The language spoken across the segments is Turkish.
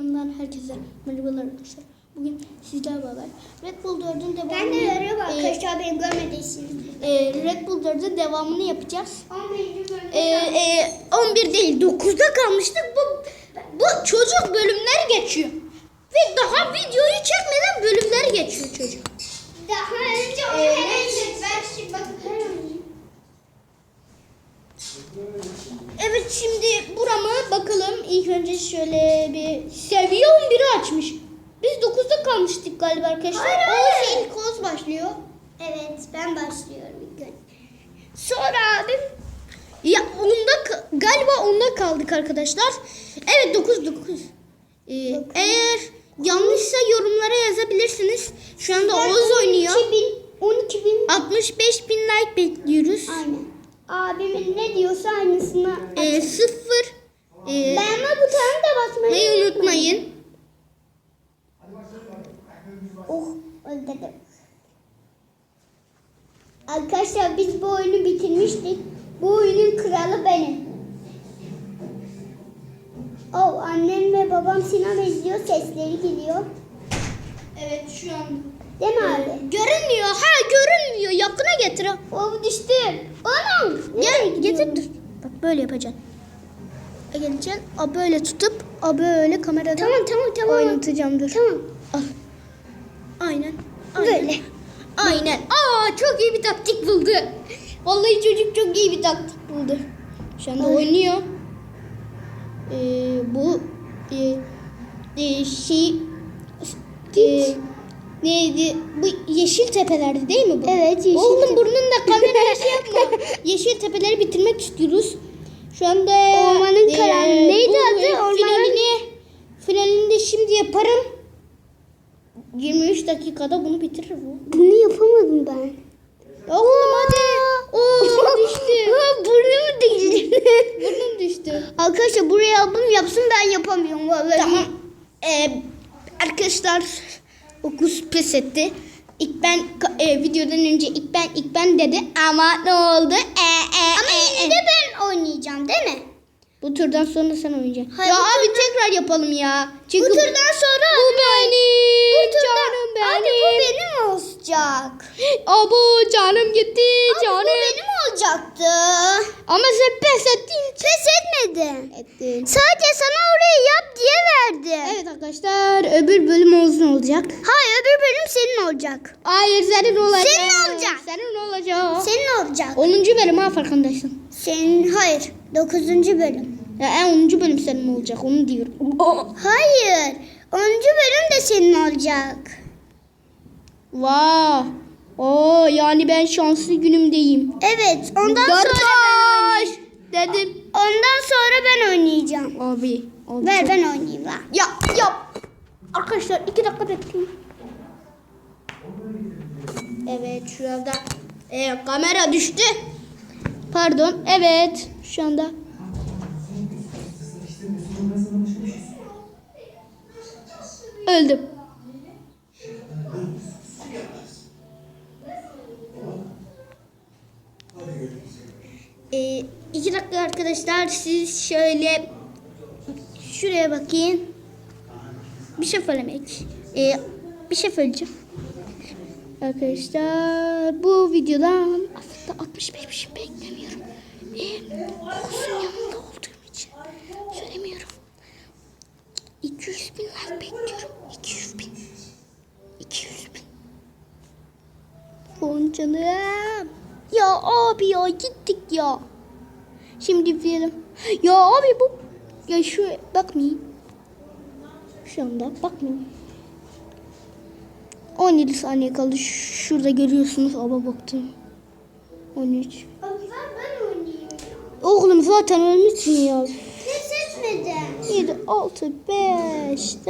Ondan herkese merhabalar arkadaşlar. Bugün sizlerle beraber Red Bull 4'ün devamını... Ben de merhaba e, arkadaşlar beni görmediyseniz. e, Red Bull 4'ün devamını yapacağız. 11. bölümde E, e, 11 değil 9'da kalmıştık. Bu, bu çocuk bölümler geçiyor. Ve daha videoyu çekmeden bölümler geçiyor çocuk. daha önce onu Evet. hemen ben şimdi bakın. Evet şimdi burama bakalım. İlk önce şöyle bir seviye 11'i açmış. Biz 9'da kalmıştık galiba arkadaşlar. Hayır, O hayır. ilk Oğuz başlıyor. Evet ben başlıyorum ilk. Sonra abim ya onda galiba onda kaldık arkadaşlar. Evet 9 9. Ee, eğer yanlışsa yorumlara yazabilirsiniz. Şu anda Oğuz oynuyor. 12 bin. 12 bin. 65 bin like bekliyoruz. Aynen. Abimin ne diyorsa aynısını. Ee, sıfır. Ee, Beğenme butonuna da basmayı Neyi unutmayın. Oh öldürdüm. Arkadaşlar biz bu oyunu bitirmiştik. Bu oyunun kralı benim. Oh annem ve babam sinema izliyor sesleri geliyor. Evet şu an. Değil mi abi? Görünmüyor. Ha görünmüyor. Yakına getir. Oh düştüm. Anam. Gel getir dur. Bak böyle yapacaksın. Geleceksin. A böyle tutup a böyle kamerada Tamam tamam tamam. oynatacağım dur. Tamam. Al. Aynen. Aynen. Böyle. Aynen. Aa çok iyi bir taktik buldu. Vallahi çocuk çok iyi bir taktik buldu. Şu anda Ay. oynuyor. Ee, bu e, e, şey e, neydi? Bu yeşil tepelerde değil mi bu? Evet, yeşil Oğlum tepe. burnunla kameraya şey yapma. yeşil tepeleri bitirmek istiyoruz. Şu anda Ormanın e, karanlığı. Neydi adı? Ormanın- Finalini, finalini de şimdi yaparım. 23 dakikada bunu bitirir bu. Bunu yapamadım ben. Oğlum hadi. Oo düştü. Burnum düştü. Burnum düştü. Arkadaşlar buraya abim yapsın ben yapamıyorum vallahi. Tamam. Ee, arkadaşlar Okus pes etti. İlk ben e, videodan önce ilk ben ilk ben dedi ama ne oldu? E, e, Ama e, yine e. de ben oynayacağım değil mi? Bu turdan sonra sen oynayacaksın. Hayır, ya abi turdan- tekrar yapalım ya. Çünkü bu turdan sonra bu benim. bu turdan canım benim. Abi bu benim olacak. Abo canım gitti Abi canım. bu benim olacaktı. Ama sen pes ettin. Pes etmedin. Ettin. Sadece sana orayı yap diye verdim. Evet arkadaşlar öbür bölüm olacak. Hayır öbür bölüm senin olacak. Hayır senin olacak. Senin olacak. Senin olacak. Senin olacak. 10. bölüm ha farkındaysın. Senin hayır. Dokuzuncu bölüm. Ya en 10. bölüm senin olacak onu diyorum. Hayır. Onuncu bölüm de senin olacak. Vay. Oo yani ben şanslı günümdeyim. Evet. Ondan sonra ben Kardeş oynayacağım. dedim. Ondan sonra ben oynayacağım. Abi. abi Ver çok- ben oynayayım lan. Ya yap. Arkadaşlar iki dakika bekleyin. Evet şu anda e, kamera düştü. Pardon. Evet şu anda. Öldüm. Ee, iki dakika arkadaşlar siz şöyle şuraya bakayım. Bir şey söylemek. Ee, bir şey söyleyeceğim. Arkadaşlar bu videodan aslında 65 bir şey beklemiyorum. Ee, Oğuz'un yanında olduğum için söylemiyorum. 200 bin like bekliyorum. 200 bin. 200 bin. Aman canım. Ya abi ya gittik ya. Şimdi diyelim. Ya abi bu. Ya şu bakmayın. Şu anda bakmayın. 17 saniye kaldı. Şurada görüyorsunuz. Ama baktım. 13. Abi ver ben oynayayım. Oğlum zaten ölmüşsün ya. Pes etmedin. 7, 6, 5, 4.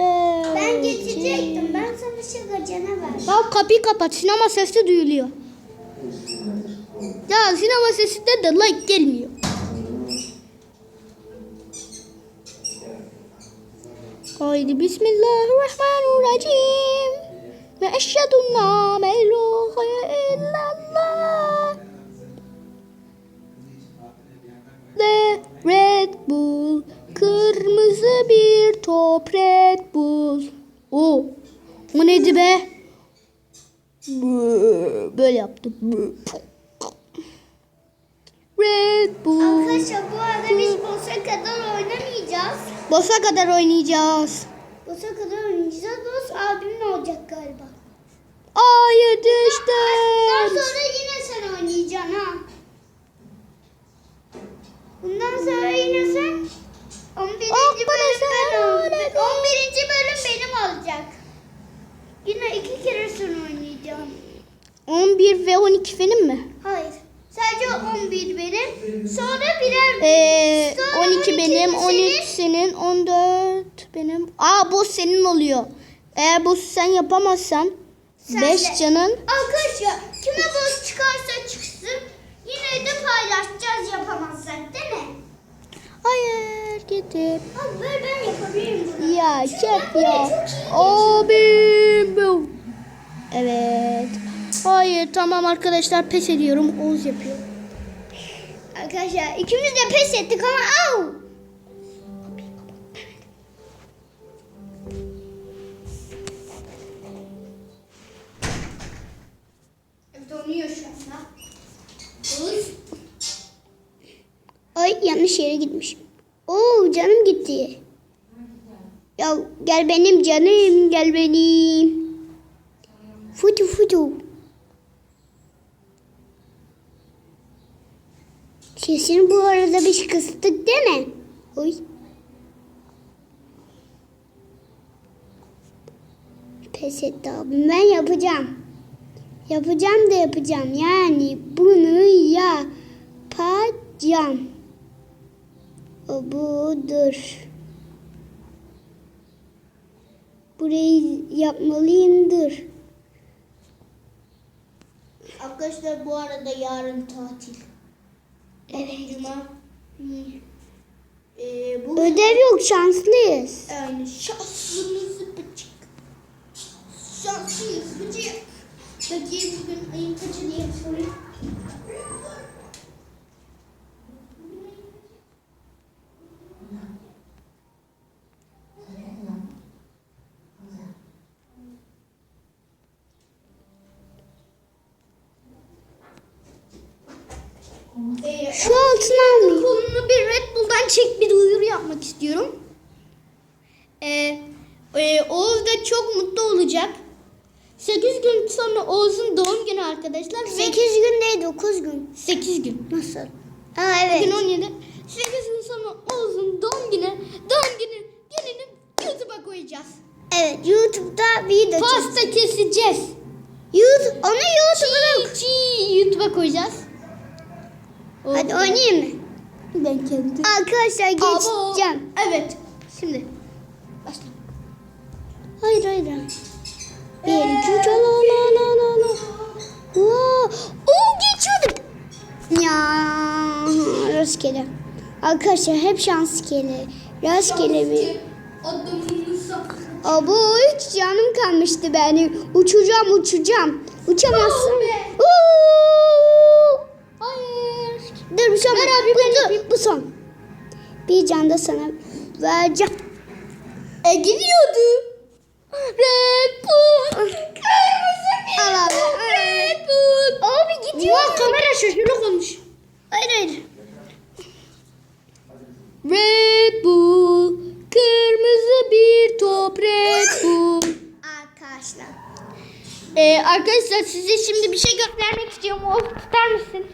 Ben geçecektim. Ben sana şakacana ver. Ya kapıyı kapat. Sinema sesi duyuluyor. Ya sinema sesinde de like gelmiyor. Haydi Bismillahirrahmanirrahim. Ve eşhedü la ilahe illallah. The Red Bull. Kırmızı bir top Red Bull. O. O neydi be? Böyle yaptım. Boss'a kadar oynayacağız. Boss'a kadar oynayacağız. Boss abimin olacak galiba. Hayır Daha düştüm. sonra yine sen oynayacaksın ha. Bundan sonra yine sen 11. Ah, bölüm ben öyle 11. bölüm benim olacak. Yine iki kere sen oynayacaksın. 11 ve 12 benim mi? Sadece 11 benim. Sonra birer Ee, Sonra 12 benim, 12 13 senin, 14 benim. Aa bu senin oluyor. Eğer bu sen yapamazsan Sen 5 de. canın Arkadaşlar kime boss çıkarsa çıksın yine de paylaşacağız yapamazsak değil mi? Hayır gidip Abi ben yapabilirim bunu. ya Çünkü çek ya. Abim bu. Evet. Hayır tamam arkadaşlar pes ediyorum. Oğuz yapıyor. Arkadaşlar ikimiz de pes ettik ama au. Donuyor şu anda. Ay yanlış yere gitmişim. Oo canım gitti. Ya gel benim canım gel benim. Sesini bu arada bir kıstık değil mi? Oy. Pes etti abim. Ben yapacağım. Yapacağım da yapacağım. Yani bunu yapacağım. O budur. Burayı yapmalıyımdır. Arkadaşlar bu arada yarın tatil. Cuma. Ee, bu Ödev yok şanslıyız. yani şansımızı bıçık. Şanslıyız bıçık. Bakayım bugün ayın kaçı diye sorayım. Altına almayayım. kolunu bir Red Bull'dan çek bir duyuru yapmak istiyorum. Ee, e, Oğuz da çok mutlu olacak. 8 gün sonra Oğuz'un doğum günü arkadaşlar. 8 gün değil 9 gün. 8 gün. Nasıl? Aa Bugün evet. 17. 8 gün sonra Oğuz'un doğum günü. Doğum günü gününü YouTube'a koyacağız. Evet YouTube'da video. Pasta keseceğiz. YouTube, onu çiğ YouTube'a koyacağız. Hadi oynayayım mı? Ben kendim. Arkadaşlar Abo. geçeceğim. Evet. Şimdi. Başla. Hayır hayır. hayır. Bir iki üç la la la la la. Wow. Oo geçiyordum. Ya rastgele. Arkadaşlar hep şansgele. Rastgele bir. Adımını sakın. Abo hiç canım kalmıştı benim. Uçacağım uçacağım. Uçamazsın. Abi, bu, son. Bir can da sana vereceğim. E gidiyordu. Red Bull. Kırmızı bir Al abi. Red Bull. Abi gidiyor. Ulan kamera şaşırıyor konuş. Hayır hayır. Red Bull. Kırmızı bir top Red Bull. Arkadaşlar. Ee, arkadaşlar size şimdi bir şey göstermek istiyorum. Oğuz tutar mısın?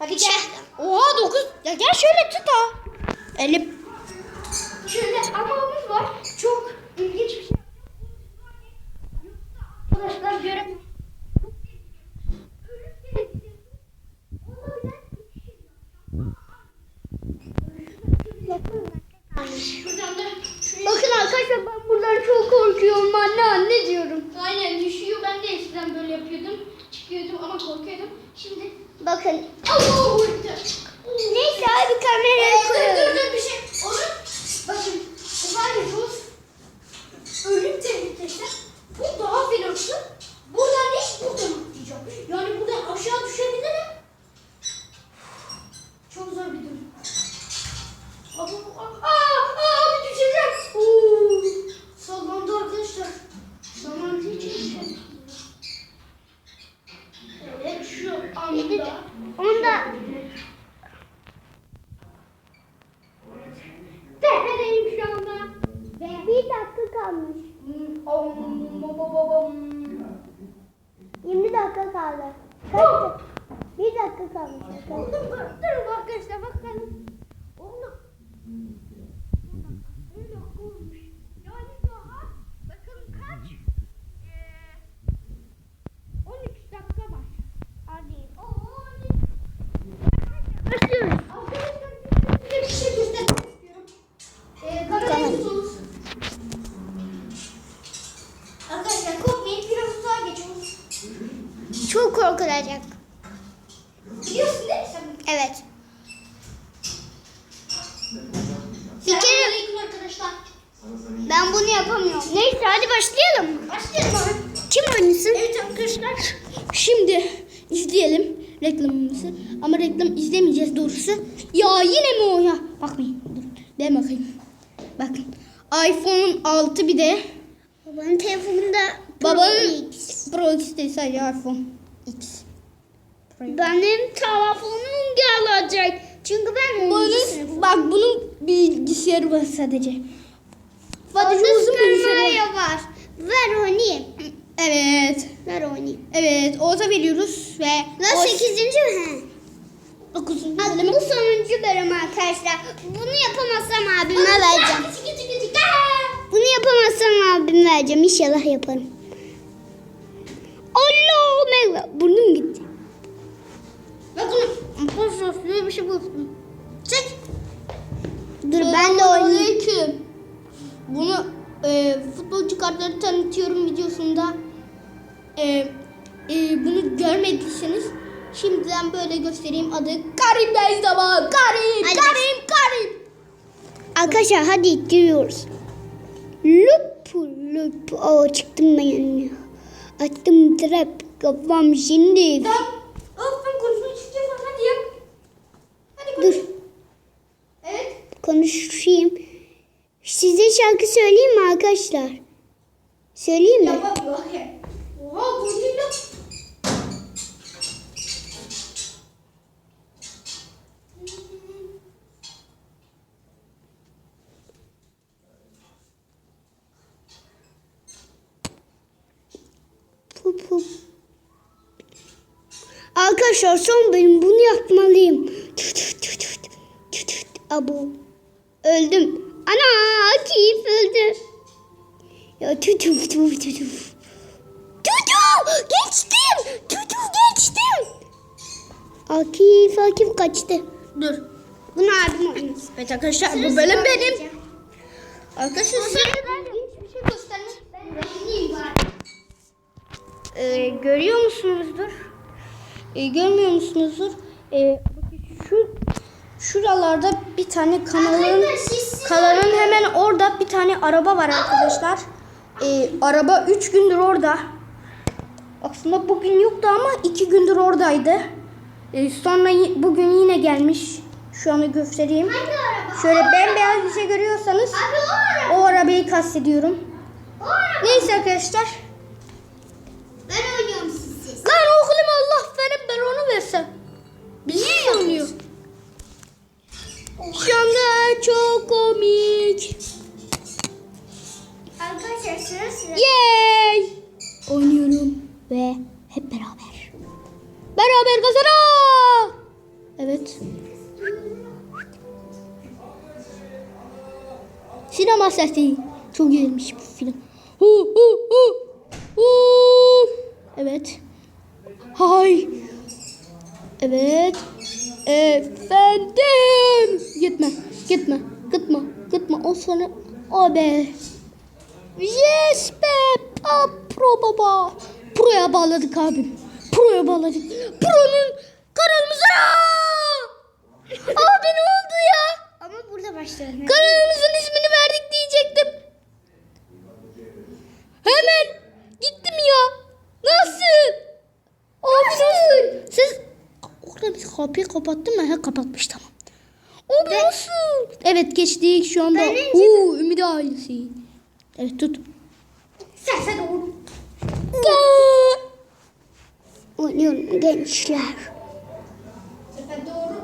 Hadi gel. Oha 9. Ya gel şöyle tut ha. Elim. Şöyle amamız var. Çok ilginç bir şey. Arkadaşlar görün. Bakın arkadaşlar ben buradan çok korkuyorum anne anne diyorum. Aynen düşüyor. Ben de eskiden böyle yapıyordum. Çıkıyordum ama korkuyordum. Şimdi Bakın. Neyse abi kamerayı Dur dur koyalım. dur bir şey. dakika kalmış. 20 dakika kaldı. Kaç? Bir dakika kalmış. Durun arkadaşlar bakalım. Oldu. Bir dakika olmuş. Yani daha bakın kaç? Ee, 13 dakika var. Hadi. Başlıyoruz. Arkadaşlar size bir şey göstermek istiyorum. Ee, kamerayı tutunuz. Arkadaşlar korkmayın biraz uzağa geçiyoruz. Çok korkulacak. Biliyorsun değil mi sen? Evet. Bir kere arkadaşlar. Ben bunu yapamıyorum. Neyse hadi başlayalım mı? Başlayalım abi. Kim oynasın? Evet arkadaşlar. Şimdi izleyelim reklamımızı. Ama reklam izlemeyeceğiz doğrusu. Ya yine mi o ya? Bakmayın. Dur. Ben bakayım. Bakın. iPhone 6 bir de. Babanın telefonunda Babanın Pro X değil sadece iPhone X. Benim telefonum gelecek. Çünkü ben Bunun, bak bunun bilgisayarı var sadece. Sadece uzun bilgisayarı var. Ver oynayayım. Evet. Ver oynayayım. Evet. Orta veriyoruz ve Lan 8. mi? 9. Ha, bu sonuncu bölüm arkadaşlar. Bunu yapamazsam abime vereceğim. Bunu yapamazsam abime vereceğim. İnşallah yaparım. Allah merhaba. Burnum gitti. Bakın. Arkadaşlar size bir şey buldum. Çek. Dur ben de oynayayım. Bunu e, futbolcu kartları tanıtıyorum videosunda. Şimdiden böyle göstereyim. Adı Karim Benzema. Karim, Hadi Karim, Karim. Arkadaşlar hadi ittiriyoruz. Lup lup. Oo çıktım ben yanına. Attım trap kafam şimdi. Tamam. Ben. Hadi yap. Hadi konuş. Dur Evet. konuşayım. Size şarkı söyleyeyim mi arkadaşlar? Söyleyeyim mi? Yapamıyor. Oha bu değil lan. Pup pup. Arkadaşlar son benim bunu yapmalıyım. Tüt tüt tüt tüt. Tüt tüt. Abo. Öldüm. Ana Akif öldü. Ya tüt tüt tüt tüt. Tutu geçtim. Tutu geçtim. Akif Akif kaçtı. Dur. Bunu abim oynasın. Evet arkadaşlar bu bölüm benim. Arkadaşlar size Bir şey göstermek. Ben beğeneyim bari. e, görüyor musunuzdur? E, görmüyor musunuzdur? E, şu şuralarda bir tane kanalın kanalın hemen orada bir tane araba var arkadaşlar. E, araba 3 gündür orada. Aslında bugün yoktu ama 2 gündür oradaydı. E, sonra bugün yine gelmiş. Şu anı göstereyim. Şöyle bembeyaz bir şey görüyorsanız Abi o araba. o arabayı kastediyorum. O araba. Neyse arkadaşlar. Ben oynuyorum siz. Lan oğlum Allah versem. Bizi oynuyor. Şu anda çok komik. Arkadaşlar sıra sıra. Yay! Oynuyorum ve hep beraber. Beraber kazana. Evet. Sinema sesi. Çok iyiymiş bu film. Hu hu hu. Hu. Evet. Hay. Evet. Efendim. Gitme. Gitme. Gitme. Gitme. O sana. O be. Yes be. Aa, pro baba. Pro'ya bağladık abim. Pro'ya bağladık. Pro'nun kanalımıza. Abi ne oldu ya? Ama burada başlayalım. Kanalımızın ismini verdik diyecektim. Hemen gittim ya. Nasıl? Abi nasıl? Siz orada kapıyı kapattın mı? Ha kapatmış tamam. Abi nasıl? Evet geçtik şu anda. Ben önce- Oo, Ümit ailesi. Evet tut. Sen doğru. Oynuyorum gençler. Sen doğru.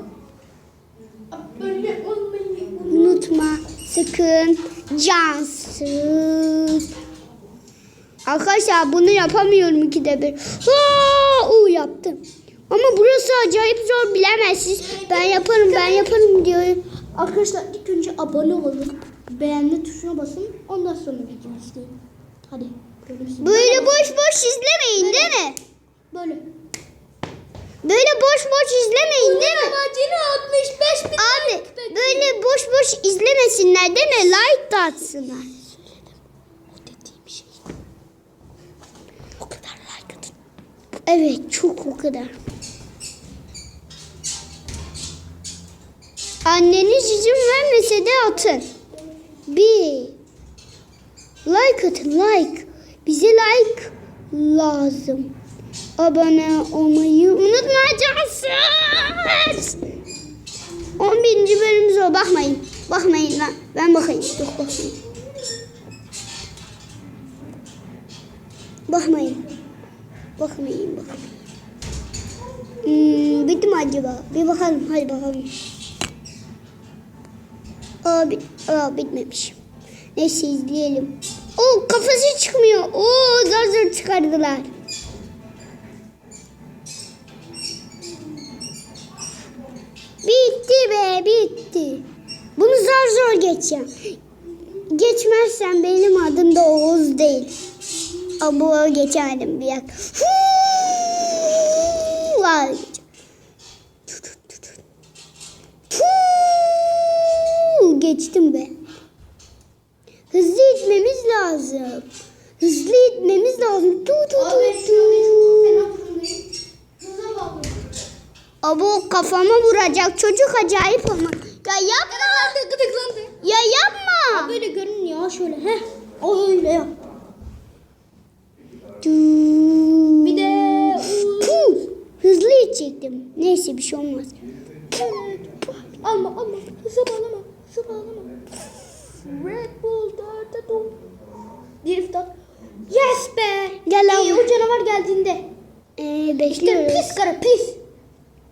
Abone olmayı Unutma sakın can. Arkadaşlar bunu yapamıyorum ikide bir. Aa, u yaptım. Ama burası acayip zor bilemezsiniz. Ben yaparım ben yaparım diyor. Arkadaşlar ilk önce abone olun. Beğenme tuşuna basın. Ondan sonra videoyu izleyin. Hadi. görüşürüz. Böyle boş boş izlemeyin değil mi? Böyle. Böyle boş boş izlemeyin değil mi? Amacını 65 bin Abi böyle boş boş izlemesinler değil mi? Like da atsınlar. Şey. Evet çok o kadar. Anneniz izin vermese de atın. Bir. Like atın like. Bize like lazım. Abone olmayı unutmayacaksınız. 11. bölümümüz o. Bakmayın. Bakmayın lan. Ben bakayım. Dur bakayım. Bakmayın. Bakmayın bakmayın. Hmm, bitti mi acaba? Bir bakalım. Hadi bakalım. Aa, bit Aa bitmemiş. Neyse izleyelim. Oo kafası çıkmıyor. Oo zar zor çıkardılar. Bitti be bitti. Bunu zar zor geçeceğim. Geçmezsen benim adım da Oğuz değil. Abo geçemedim bir dakika. Huu, var. Huu, Geçtim be. Hızlı itmemiz lazım. Hızlı itmemiz lazım. Tu tu tu tu. Abo kafama vuracak çocuk acayip ama. Ya yapma. Gıdıklandı. Ya yapma. Böyle görünüyor şöyle. Heh. O öyle yap. Bir de Puh, hızlı içecektim. Neyse bir şey olmaz. alma alma. Hızlı bağlama. Red Bull dörtte dur. Drift at. Yes be. Gel İyi, abi. o canavar geldiğinde. Ee, İşte bekliyoruz. pis karı pis.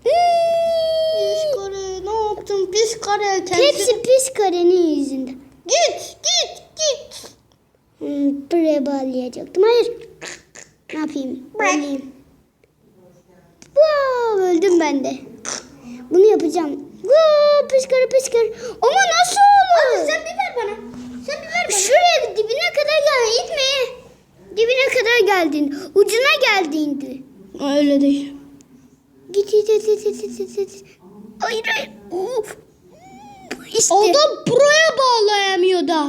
Pis karı ne yaptın pis karı. Kendisi... Hepsi pis karenin yüzünden. Git git git. Hmm, buraya bağlayacaktım. Hayır. Ne yapayım? Bağlayayım. Wow, öldüm ben de. Bunu yapacağım. Karı pis karı. Ama nasıl olur? Abi sen bir ver bana. Sen bir ver bana. Şuraya dibine kadar gel. İtme. Dibine kadar geldin. Ucuna geldiğinde. Öyle değil. Git git git git git git. Hayır hayır. Uf. İşte. Adam buraya bağlayamıyor daha.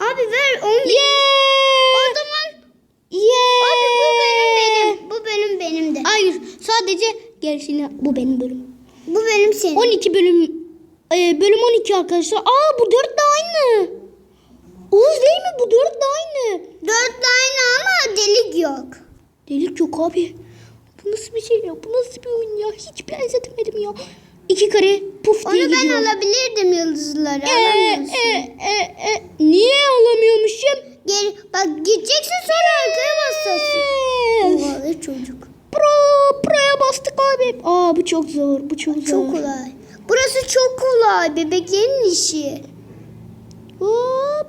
Abi ver 10 bin. Yeah. O zaman. Yeah. Abi bu benim benim. Bu benim benim de. Hayır sadece gerisini bu benim bölüm. Bu benim senin. 12 bölüm e, bölüm 12 arkadaşlar. Aa bu 4 de aynı. Oğuz değil mi? Bu 4 de aynı. Dört tane ama delik yok. Delik yok abi. Bu nasıl bir şey ya? Bu nasıl bir oyun ya? Hiç benzetemedim ya. İki kare puf Onu diye ben gidiyor. alabilirdim yıldızları. Ee, Alamıyorsun. e, e, e, niye alamıyormuşum? Gel, bak gideceksin sonra arkaya basacaksın. Ee, Ovalı çocuk. Abi. Aa bu çok zor. Bu çok zor. Çok kolay. Burası çok kolay. Bebeklerin işi. Hop.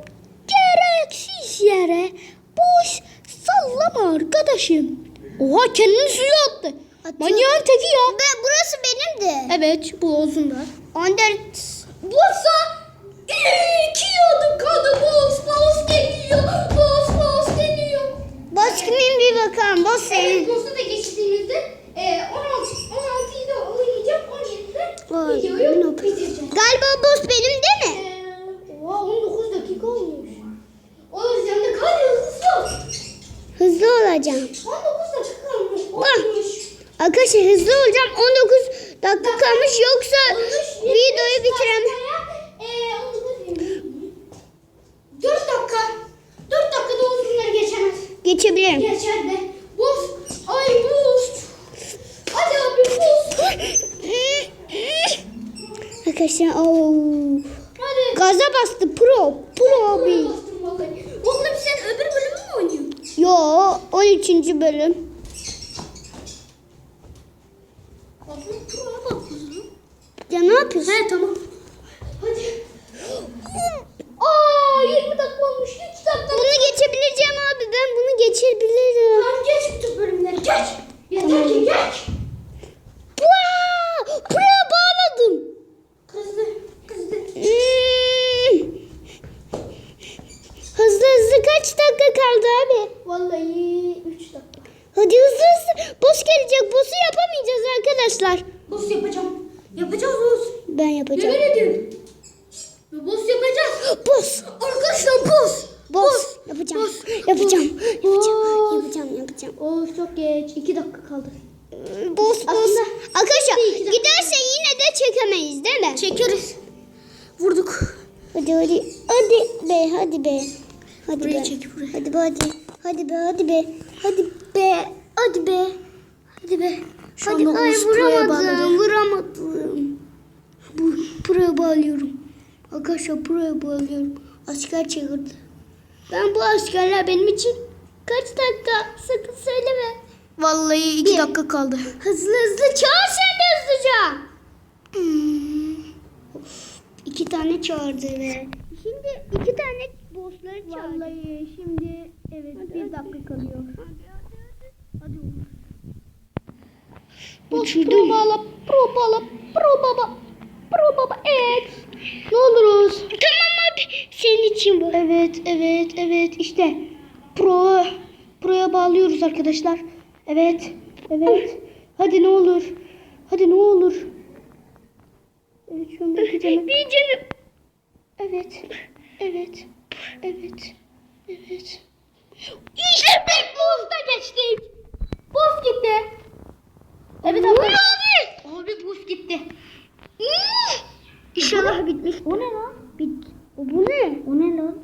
Gereksiz yere boş sallama arkadaşım. Oha kendini suya attı. Atıyor. Manyağın teki ya. Ben, burası benim de. Evet bu Oğuz'un da. 14. Bursa iki adım kaldı. Boz boz deniyor. Boz boz deniyor. Boş kimin bir bakalım. Boş senin. Evet Boz'a da geçtiğimizde e, 16 16'yı da oynayacağım. 17'de Vay, videoyu bunu- bitireceğim. Galiba boş benim değil mi? Oha 19 dakika olmuş. Oğlum sen de kaç hızlısın. Hızlı olacağım. 19 dakika. Ah. Olmuş. Arkadaşlar hızlı olacağım. 19 dakika kalmış yoksa videoyu bitirem. 9. bölüm. Ya ne yapıyorsun? He tamam. Hadi. Aa 20 dakika olmuş. 3 dakika. Bunu geçebileceğim abi. Ben bunu geçebilirim. Tamam geç bütün bölümleri. Geç. Yeter tamam. ki geç. Vaa! Buraya bağladım. Kızdı. Kızdı. Hmm. Hızlı hızlı kaç dakika kaldı abi? Vallahi arkadaşlar. Boss yapacağım. Yapacağız boss. Ben yapacağım. Yemin ediyorum. Boss yapacağız. Boss. Arkadaşlar boss. Boss. Yapacağım. Boss. Yapacağım. Yapacağım. Boss. Yapacağım. Yapacağım. Of çok geç. 2 dakika kaldı. Boss. Aslında- Arkadaşlar iki giderse yine de çekemeyiz değil mi? Çekeriz. Vurduk. Hadi hadi. Hadi be hadi be. Hadi Buraya be. çek, buraya. Hadi be hadi. Hadi be hadi be. Hadi be. Hadi be. Hadi be. Şu hadi anda ay Oğuz buraya vuramadım. Bu buraya bağlıyorum. Arkadaşlar buraya bağlıyorum. Asker çağırdı. Ben bu askerler benim için kaç dakika sakın söyleme. Vallahi 2 dakika kaldı. Hızlı hızlı çağır sen de hızlıca. Hmm. Of, iki tane çağırdı ve şimdi iki tane bossları çağırdı. Vallahi şimdi evet 1 dakika kalıyor. Hadi oğlum. Boss Uçurdum. pro bala pro bala pro baba pro baba evet. Ne oluruz? Tamam abi senin için bu. Evet evet evet işte pro pro'ya bağlıyoruz arkadaşlar. Evet evet. Hadi ne olur. Hadi ne olur. Evet şu anda bir canım. Bir canım. Evet. Evet. Evet. Evet. İşte pek boss'ta geçtik. Boss gitti. Evet abi. abi? Abi boss gitti. İnşallah bitmiş. O ne lan? Bit. O bu ne? O ne lan?